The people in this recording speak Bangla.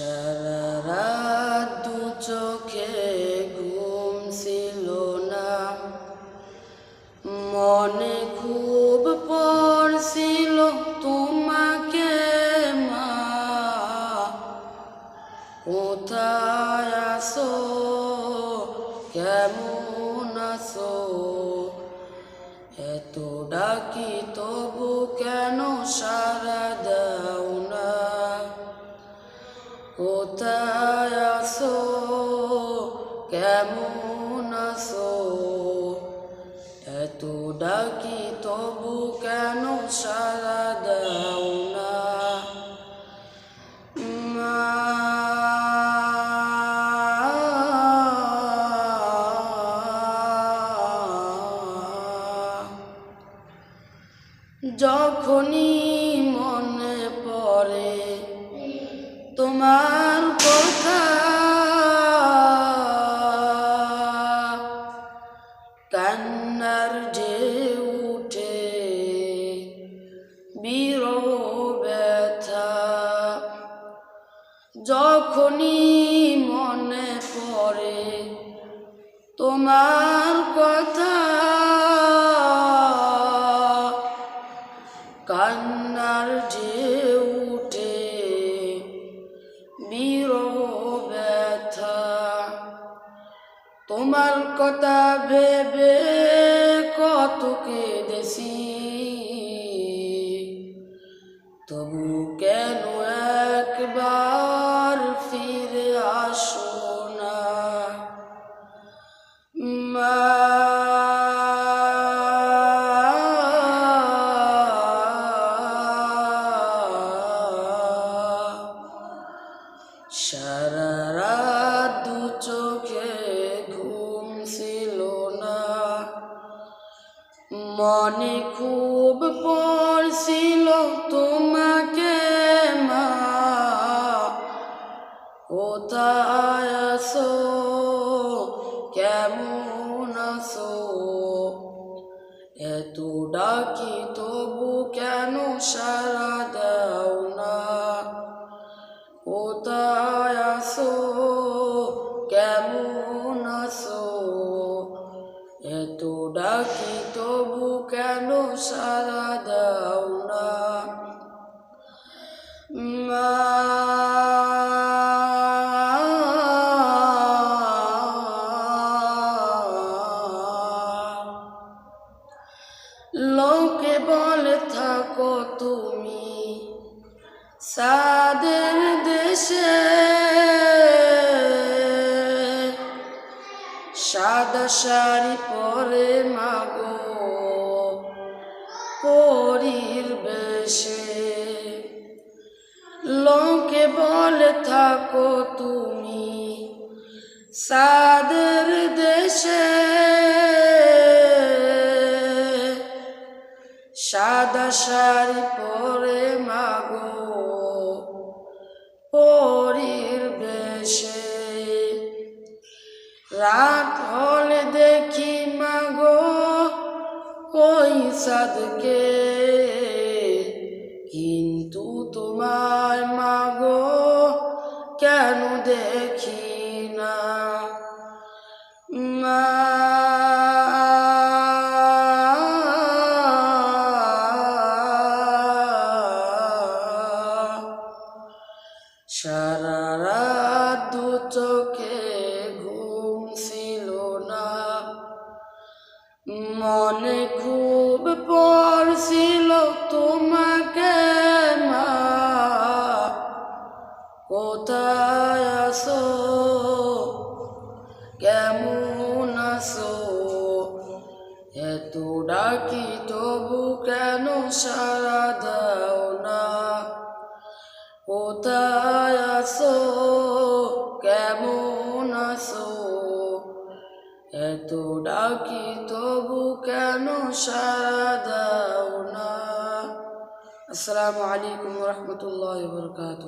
সারা রাত চোখে ঘুম না। মনে খুব তোমাকে মা কেমন এত ডাকি তবু কেন সারা কোথায় আসো কেমন আসো এত ডাকি তবু কেন সারা দাও না। যখনই মনে পড়ে, তোমার ব্যথা যখনই মনে পড়ে তোমার কথা কান্নার যে উঠে বীর ব্যথা তোমার কথা ভেবে তবু মনে খুব পড়ছিল তোমাকে মা। কোথায় কেমন আসো এত ডাকি তবু কেন সারা সারা দাও মা লোকে বলে থাকো তুমি সাদের দেশে। সাদা শাড়ি পরে মাগো থাকো তুমি সাদের দেশে। সাদা শাড়ি পরে মাগো পরীর বেশে। রাত হলে দেখি মাগো ওই সাদকে। কিন্তু তোমায় সারা দু চোখে ঘুম ছিল না। মনে খুব পড়ছিল তোমাকে মা। কোথায় আসো কেমন আসো এত ডাকি তবু কেন সারা দাও না? কোথায় আসো কেমন আসো এত ডাকি তবু কেন সারা না? আসসালামু আলাইকুম রহমতুল্লাহ বরকাত